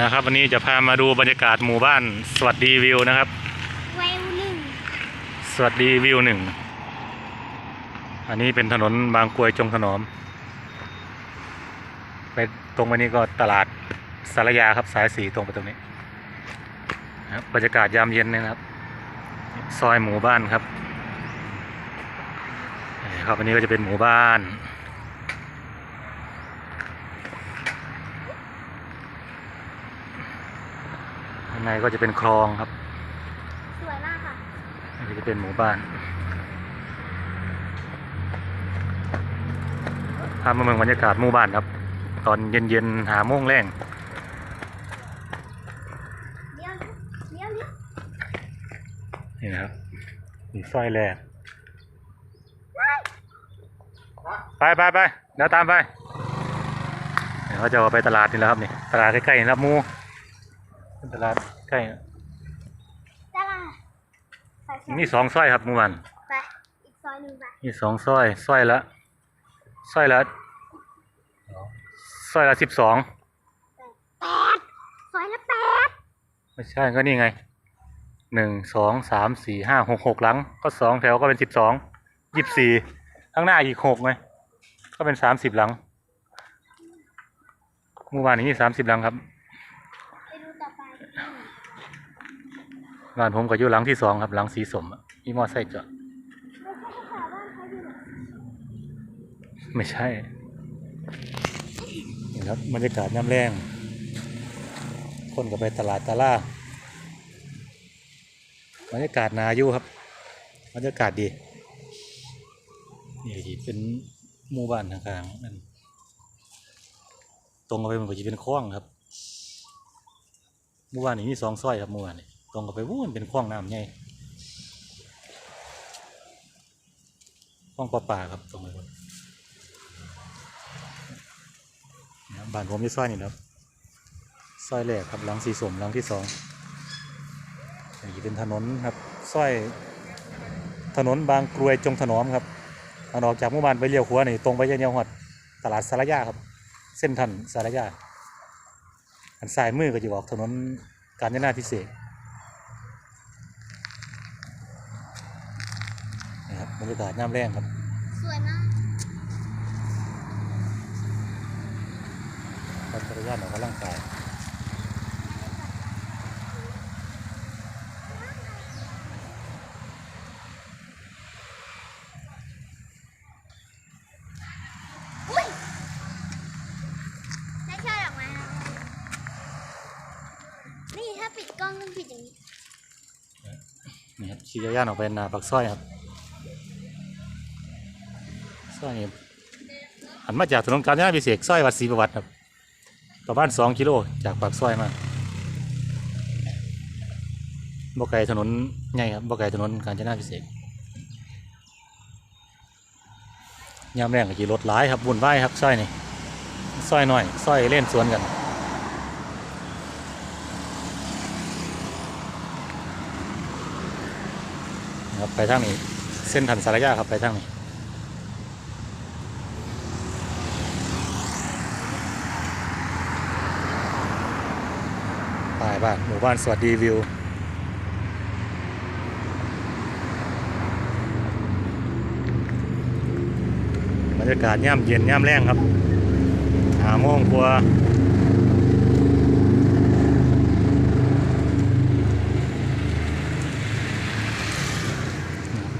นะครับ วันนี้จะพามาดูบรรยากาศหมู่บ้าน สวัสดีวิวนะครับเวลหนึ่งสวัสดีวิวหนึ่งอันนี้เป็นถนนบางกรวยจงถนอม ไปตรงไปนี้ก็ตลาดสารยาครับสายสีตรงไปตรงนี้นะครับบรรยากาศยามเย็นนะครับ ซอยหมู่บ้านครับนี่ครับอันนี้ก็จะเป็นหมู่บ้าน ข้าง ในก็จะเป็นคลองครับ สวยมากค่ะอันนี้จะเป็นหมู่บ้านพามาเมืองบรรยากาศหมู่บ้านครับ ตอนเย็นๆหาโมงแรงเดี๋ยวเดี๋ยวเดี๋ยวนี่นะครับมีสร้อยแรกไปไปไปเดี๋ยวตามไปเดี๋ยวเขาจะเอาไปตลาดนี่แหละครับนี่ตลาดใกล้ๆนี่นะครับหมูเป็นตลาด ใกล้นะจ้าล่ะไปซอยมีสองสร้อยครับหมู่บ้านไปอีกซอยหนึ่งไปมีสองสร้อยสร้อยละสร้อยละสร้อยละสิบสองแปดซอยละแปดไม่ใช่ก็นี่ไงหนึ่งสองสามสี่ห้าหกหกหลัง ก็สองแถวก็เป็นสิบสองยี่สิบสี่ข้างหน้าอีกหกไงก็เป็นสามสิบหลังเมื่อวานนี้มีสามสิบหลังครับ ไปดูต่อไป บ้านผมก็อยู่หลังที่สองครับ หลังสีสมอะมีมอไซค์จอดไม่ใช่นี่ครับบรรยากาศน้ำแรงคนก็ไปตลาดตะล่าบรรยากาศนาอยู่ครับบรรยากาศดีนี่ที่เป็นหมู่บ้านทางกลางๆนั่นตรงไปมันก็จะเป็นคลองครับหมู่บ้านนี้มีสองซอยครับหมู่บ้านนี้ รงกันไปวู้นเป็นคลองน้ำใหญ่คลองปลาปลาครับตรงไปบนนะครับบ้านผมอยู่ซอยนี่ครับซอยแรกครับหลังสีสมหลังที่สองอันนี้เป็นถนนครับซอยถนนบางกรวยจงถนอมครับทาออกจากหมู่บ้านไปเลี้ยวขวานี่ตรงไปเยี่ยวหอดตลาดสารยาครับ เส้นทันสารยาอันซ้ายมือก็จะออกถนนกาญจนาพิเศษกนะครั บบรรยากาศน้ำแรงครับ สวยมากปั่นจักรยานออกกำลังกายอุ้ยได้ช่อดอกไม้แล้วนี่ถ้าปิดกล้องต้องปิดอย่างนี้นี่ครับขี่จักรยานออกไปหนาปากซอยครับ ซอยนี่หันมาจากถนนกาญจนาพิเศษซอยวัดศรีประวัติครับประมาณสองกิโลจากปากซอยมาบ่ไกลถนนใหญ่ครับบ่ไกลถนนกาญจนาพิเศษยามแรงก็ขี่รถหลายครับวุ่นวครับซอยนี่ซอยหน่อยซอยเล่นสวนกันครับไปทางนี้ เส้นทันสารยาครับไปทางนี้ป้าย บ้านหมู่บ้านสวัสดีวิวบรรยากาศย่ำเย็นย่ำแรงครับหาโมงกว่า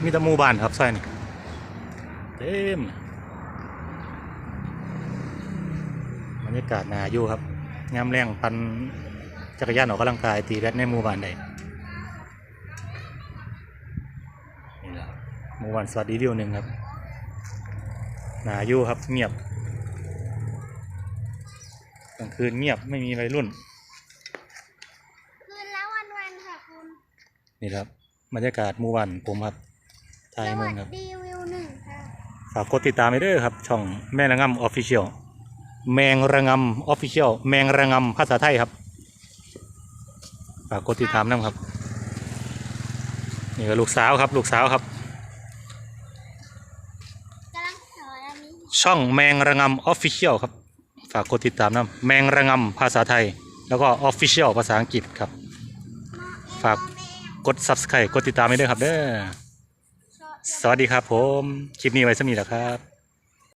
มีแต่หมู่บ้านครับซอยนี่เต็มบรรยากาศนาอยู่ครับย่ำแรงปัน จักรยานออกกำลังกายตีแบดในหมู่บ้านใดนี่แหละหมู่บ้านสวัสดีวิวหนึ่งครับนาอยู่ครับเงียบกลางคืนเงียบไม่มีวัยรุ่น คืนแล้ววันวันๆค่ะคุณนี่ครับบรรยากาศหมู่บ้านผมครับไทยสเมืวัองสครับ ดีวิวหนึ่งค่ะฝากกดติดตามไปด้วยครับ ช่องแมงระงำออฟฟิเชียลแมงระงำออฟฟิเชียลแมงระงำภาษาไทยครับ ฝากกดติดตามนะครับ นี่ก็ลูกสาวครับ ลูกสาวครับ กำลังสอนอันนี้ช่องแมงระงำออฟฟิเชียลครับ ฝากกดติดตามนะแมงระงำภาษาไทยคแล้วก็ Official ภาษาอังกฤษครับ ฝากกด Subscribe กดติดตามให้ด้วยครับเด้อ สวัสดีครับผม คลิปนี้ไว้สมีแล้วครับ